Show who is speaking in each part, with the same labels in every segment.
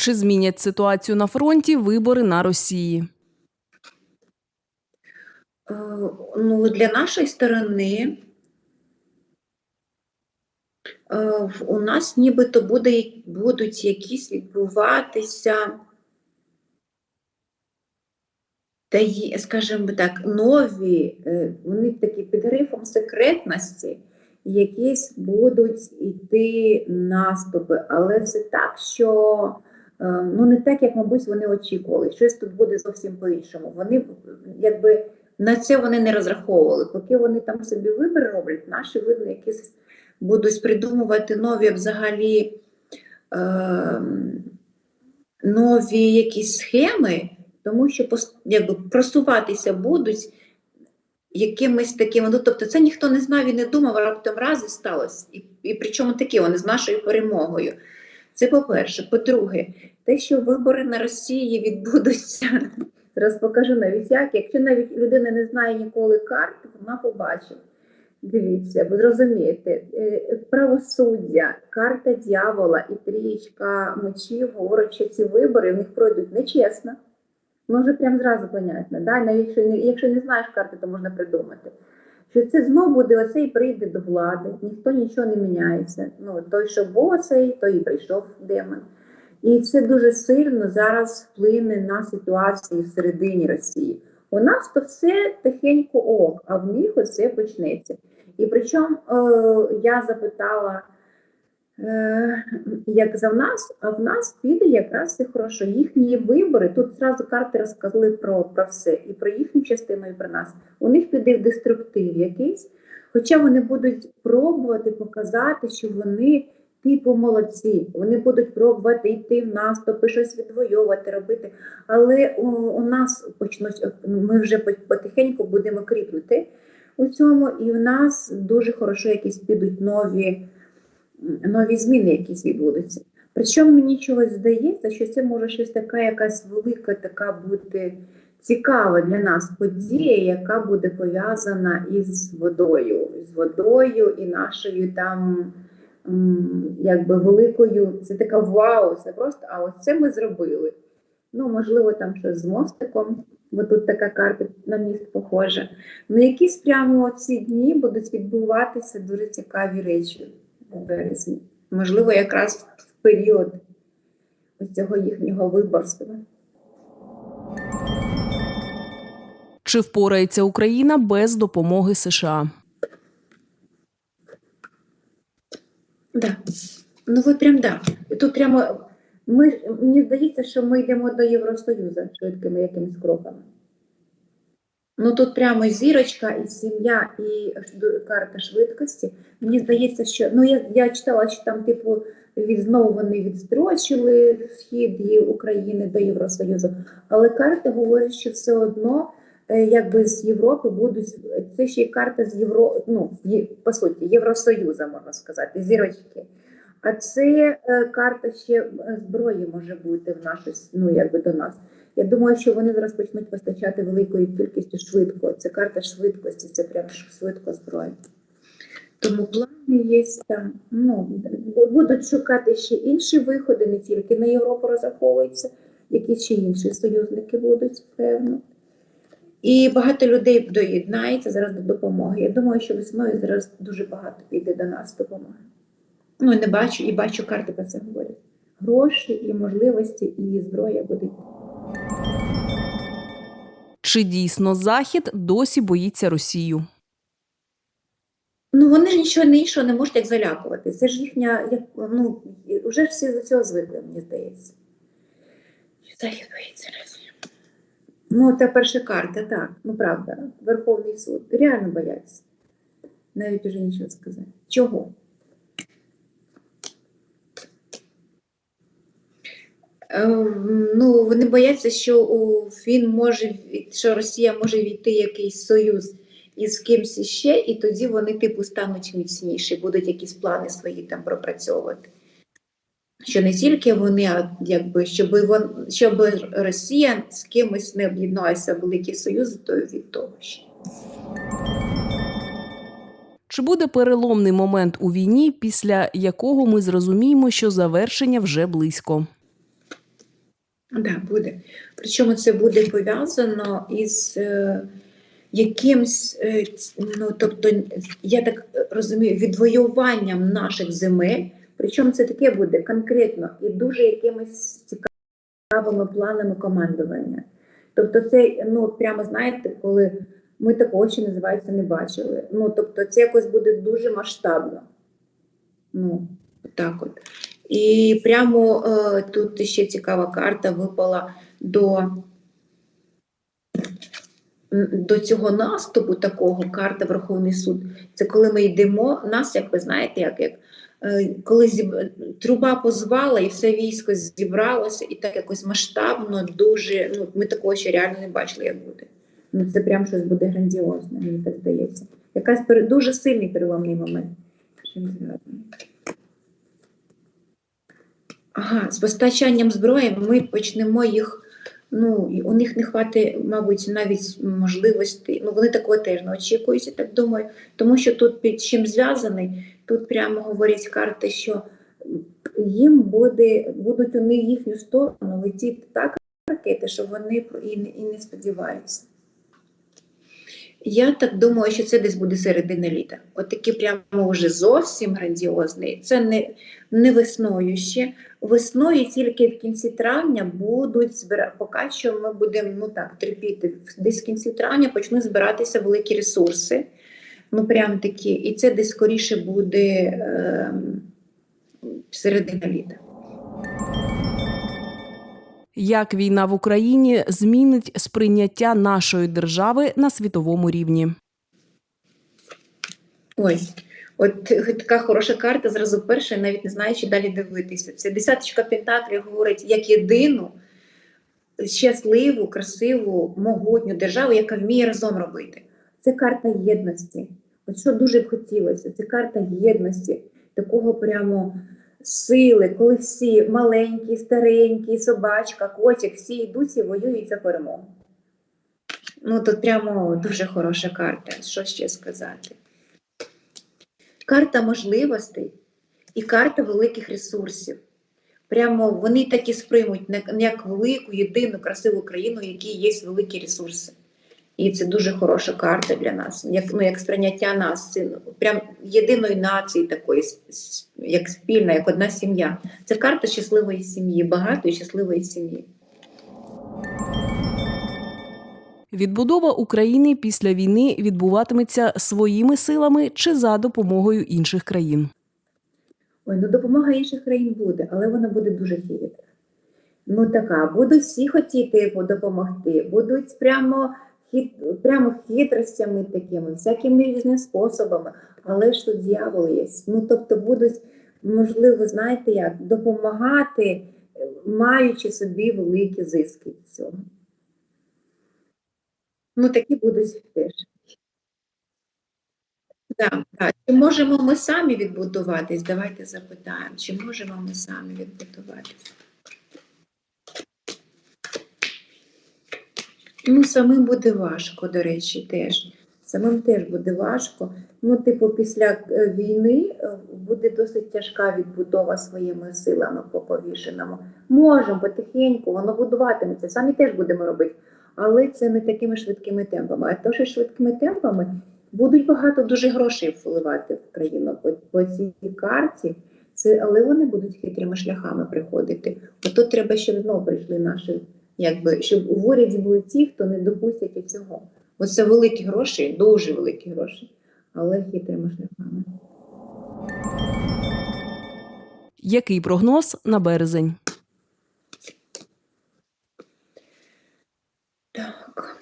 Speaker 1: Чи змінять ситуацію на фронті вибори на Росії?
Speaker 2: Е, Ну, для нашої сторони е, у нас нібито буде, будуть якісь відбуватися, таї, скажімо так, нові, е, вони такі під грифом секретності, якісь будуть йти наступи, але це так, що ну не так, як, мабуть, вони очікували. Щось тут буде зовсім по-іншому. Вони якби на це вони не розраховували. Поки вони там собі вибір роблять, наші видно, якісь будуть придумувати нові взагалі е, нові якісь схеми, тому що якби, просуватися будуть якимись такими. Ну, тобто це ніхто не знав і не думав, а раптом раз сталося. І, і причому такі вони з нашою перемогою. Це по-перше. По-друге, те, що вибори на Росії відбудуться, зараз покажу навіть як. Якщо навіть людина не знає ніколи карт, вона побачить. Дивіться, ви зрозумієте, е, правосуддя, карта дьявола і трієчка мечів говорять, що ці вибори в них пройдуть нечесно. Ну, вже прям зразу понятно. Да? Навіть якщо не, якщо не знаєш карти, то можна придумати. Що це знову буде оцей прийде до влади, ніхто нічого не міняється. Ну, той, що був оцей, той і прийшов демон. І це дуже сильно зараз вплине на ситуацію всередині Росії. У нас то все тихенько ок, а в них оце почнеться. І причому е, я запитала, як за в нас, а в нас піде якраз все хорошо. Їхні вибори, тут зразу карти розказали про, про все, і про їхню частину, і про нас. У них піде деструктив якийсь, хоча вони будуть пробувати показати, що вони. Типу молодці, вони будуть пробувати йти в наступи, щось відвоювати, робити. Але у, у нас почнуть, ми вже потихеньку будемо кріпнути у цьому, і в нас дуже хорошо якісь підуть нові, нові зміни, якісь відбудуться. Причому мені чогось здається, що це може щось така, якась велика, така бути цікава для нас подія, яка буде пов'язана із водою, з водою і нашою там якби великою. Це така вау, це просто, а ось це ми зробили. Ну, можливо, там щось з мостиком, бо тут така карта на міст похожа. Ну, якісь прямо ці дні будуть відбуватися дуже цікаві речі Можливо, якраз в період ось цього їхнього виборства.
Speaker 1: Чи впорається Україна без допомоги США?
Speaker 2: Да. Ну от прям да. Тут прямо ми, мені здається, що ми йдемо до Євросоюзу швидкими якимись кроками. Ну тут прямо зірочка, і сім'я, і карта швидкості. Мені здається, що ну я, я читала, що там, типу, знову вони відстрочили вхід України до Євросоюзу. Але карти говорять, що все одно, е, якби з Європи будуть це ще й карта з Євро, ну по суті, Євросоюзу, можна сказати, зірочки. А це е, карта ще е, зброї може бути в нашу, с- ну якби до нас. Я думаю, що вони зараз почнуть постачати великою кількістю швидко. Це карта швидкості, це прям швидко зброя. Тому плани є там. Ну, будуть шукати ще інші виходи, не тільки на Європу розраховується, якісь ще інші союзники будуть, певно. І багато людей доєднається зараз до допомоги. Я думаю, що весною зараз дуже багато піде до нас допомоги. Ну, не бачу, і бачу карти про це говорять. Гроші і можливості, і зброя буде.
Speaker 1: Чи дійсно Захід досі боїться Росію?
Speaker 2: Ну, вони ж нічого не іншого не можуть як залякувати. Це ж їхня, як, ну, вже всі до цього звикли, мені здається. Захід боїться Росії. Ну, та перша карта, так, ну правда. Верховний суд. Реально бояться. Навіть уже нічого сказати. Чого? Ну, вони бояться, що він може, що Росія може війти якийсь союз із кимсь іще, і тоді вони типу стануть міцніші, будуть якісь плани свої там пропрацьовувати. Що не тільки вони, а якби щоб вон, щоб Росія з кимось не об'єдналася великий союз, то від того ще.
Speaker 1: Чи буде переломний момент у війні, після якого ми зрозуміємо, що завершення вже близько?
Speaker 2: Да, буде. Причому це буде пов'язано із е, якимсь, е, ну тобто, я так розумію, відвоюванням наших земель. Причому це таке буде конкретно і дуже якимись цікавими планами командування. Тобто, це ну прямо знаєте, коли ми такого ще називається не бачили. Ну тобто, це якось буде дуже масштабно. Ну, так от. І прямо е, тут ще цікава карта випала до, до цього наступу такого карта Верховний суд. Це коли ми йдемо, нас, як ви знаєте, як, як е, коли зіб... труба позвала і все військо зібралося, і так якось масштабно, дуже. Ну, ми такого ще реально не бачили, як буде. Ну, це прям щось буде грандіозне, мені так здається. Якась пере- дуже сильний переломний момент. чим зв'язаний. Ага, з постачанням зброї ми почнемо їх. Ну, у них не хватить, мабуть, навіть можливості. Ну, вони такого теж не очікують, я так думаю. Тому що тут під чим зв'язаний, тут прямо говорять карти, що їм буде, будуть у них їхню сторону летіти так ракети, що вони і не, і не сподіваються. Я так думаю, що це десь буде середина літа. От прямо вже зовсім грандіозний. Це не, не весною ще. Весною тільки в кінці травня будуть збирати, поки що ми будемо ну так, терпіти. Десь в кінці травня почнуть збиратися великі ресурси. Ну, прям такі. І це десь скоріше буде е, середина літа.
Speaker 1: Як війна в Україні змінить сприйняття нашої держави на світовому рівні?
Speaker 2: Ось, от така хороша карта, зразу перша, навіть не знаю, чи далі дивитися. Це десяточка пентаклів говорить як єдину щасливу, красиву, могутню державу, яка вміє разом робити. Це карта єдності. От що дуже б хотілося, це карта єдності, такого прямо сили, коли всі маленькі, старенькі, собачка, котик, всі йдуть і воюють за перемогу. Ну, тут прямо дуже хороша карта. Що ще сказати? карта можливостей і карта великих ресурсів. Прямо вони так і сприймуть не- як велику, єдину, красиву країну, в якій є великі ресурси. І це дуже хороша карта для нас, як, ну, як сприйняття нас, прям єдиної нації такої, як спільна, як одна сім'я. Це карта щасливої сім'ї, багатої щасливої сім'ї.
Speaker 1: Відбудова України після війни відбуватиметься своїми силами чи за допомогою інших країн.
Speaker 2: Ой, ну допомога інших країн буде, але вона буде дуже хитра. Ну така, будуть всі хотіти допомогти, будуть прямо, хит, прямо хитростями такими, всякими різними способами, але ж тут дьявол є. Ну тобто будуть, можливо, знаєте як, допомагати, е, маючи собі великі зиски від цього. Ну, такі будуть теж. Так, так. Чи можемо ми самі відбудуватись? Давайте запитаємо, чи можемо ми самі відбудуватись? Ну, самим буде важко, до речі, теж. Самим теж буде важко. Ну, типу, після е, війни е, буде досить тяжка відбудова своїми силами по повішеному. Можемо потихеньку, воно будуватиметься. Самі теж будемо робити. Але це не такими швидкими темпами. А то, що швидкими темпами будуть багато дуже грошей впливати в країну по, по цій карті. Це, але вони будуть хитрими шляхами приходити. Тут треба, щоб знову прийшли наші, якби, щоб у уряді були ті, хто не допустять цього. Бо це великі гроші, дуже великі гроші, але хитрими шляхами.
Speaker 1: Який прогноз на березень?
Speaker 2: Так.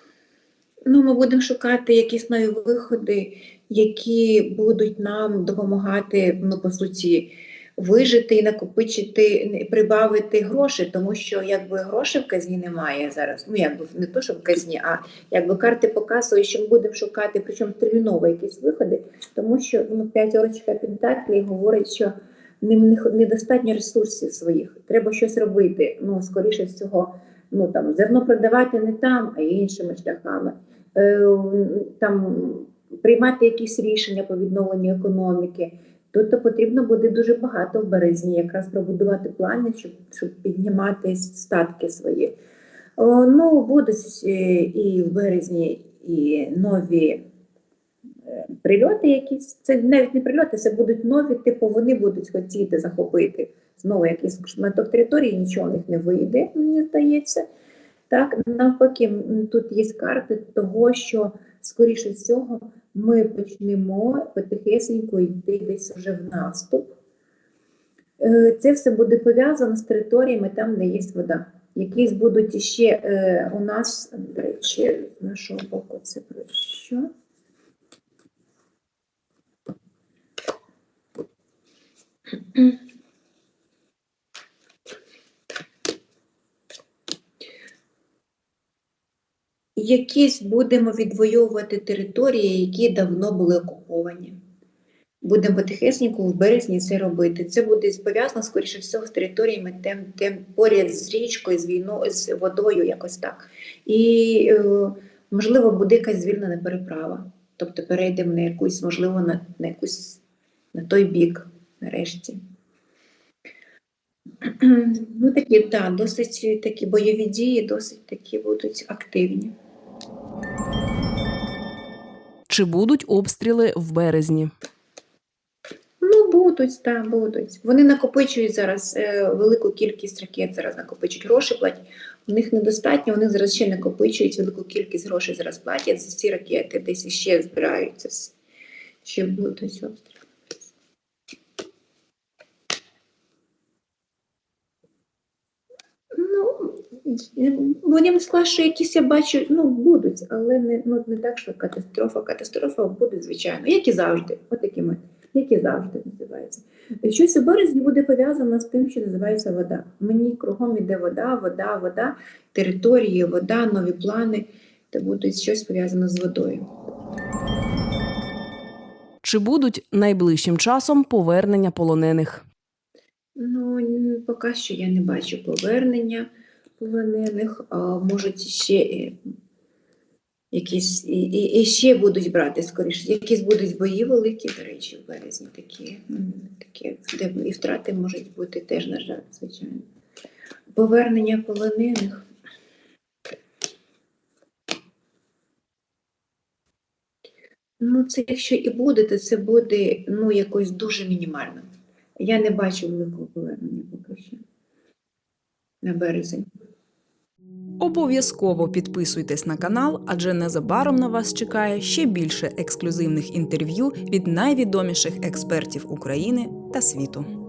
Speaker 2: Ну, ми будемо шукати якісь нові виходи, які будуть нам допомагати, ну, по суті, вижити і накопичити, прибавити гроші, тому що якби грошей в казні немає зараз. Ну, якби не то, що в казні, а якби карти показують, що ми будемо шукати, причому терміново якісь виходи, тому що ну, п'ятерочка пентаклів говорить, що ним недостатньо ресурсів своїх. Треба щось робити. Ну, скоріше всього, ну там зерно продавати не там, а іншими шляхами. Е, там приймати якісь рішення по відновленню економіки. Тобто потрібно буде дуже багато в березні якраз пробудувати плани, щоб, щоб піднімати статки свої. О, ну, будуть е, і в березні і нові е, прильоти якісь. Це навіть не прильоти, це будуть нові, типу вони будуть хотіти захопити знову якийсь шматок території, нічого в них не вийде, мені здається. Так, навпаки, тут є карти того, що, скоріше всього, ми почнемо потихесенько йти десь вже в наступ. Е, Це все буде пов'язано з територіями там, де є вода. Якісь будуть ще е, у нас, до речі, з нашого боку, це про що? Якісь будемо відвоювати території, які давно були окуповані. Будемо потихесеньку в березні це робити. Це буде пов'язано, скоріше всього, з територіями тем, тем поряд з річкою, з війною, з водою, якось так. І, е, можливо, буде якась звільнена переправа. Тобто перейдемо на якусь, можливо, на, на якусь на той бік, нарешті. Ну, такі, так, досить такі бойові дії, досить такі будуть активні.
Speaker 1: Чи будуть обстріли в березні?
Speaker 2: Ну, будуть, так, будуть. Вони накопичують зараз е, велику кількість ракет, зараз накопичують гроші платять. У них недостатньо, вони зараз ще накопичують велику кількість грошей зараз платять за ці ракети, десь ще збираються. Ще будуть обстріли. Ну, вони не сказали, що якісь я бачу, ну, будуть, але не, ну, не так, що катастрофа. Катастрофа буде, звичайно, як і завжди. Отакі ми, як і завжди називається. Щось у березні буде пов'язано з тим, що називається вода. Мені кругом іде вода, вода, вода, території, вода, нові плани, та буде щось пов'язане з водою.
Speaker 1: Чи будуть найближчим часом повернення полонених?
Speaker 2: Ну, поки що я не бачу повернення полонених, а можуть ще е, якісь і, і, і ще будуть брати скоріше. Якісь будуть бої великі, до речі, в березні такі, такі де і втрати можуть бути теж, на жаль, звичайно. Повернення полонених. Ну, це якщо і буде, то це буде ну, якось дуже мінімально. Я не бачу великого повернення поки що на березень.
Speaker 1: Обов'язково підписуйтесь на канал, адже незабаром на вас чекає ще більше ексклюзивних інтерв'ю від найвідоміших експертів України та світу.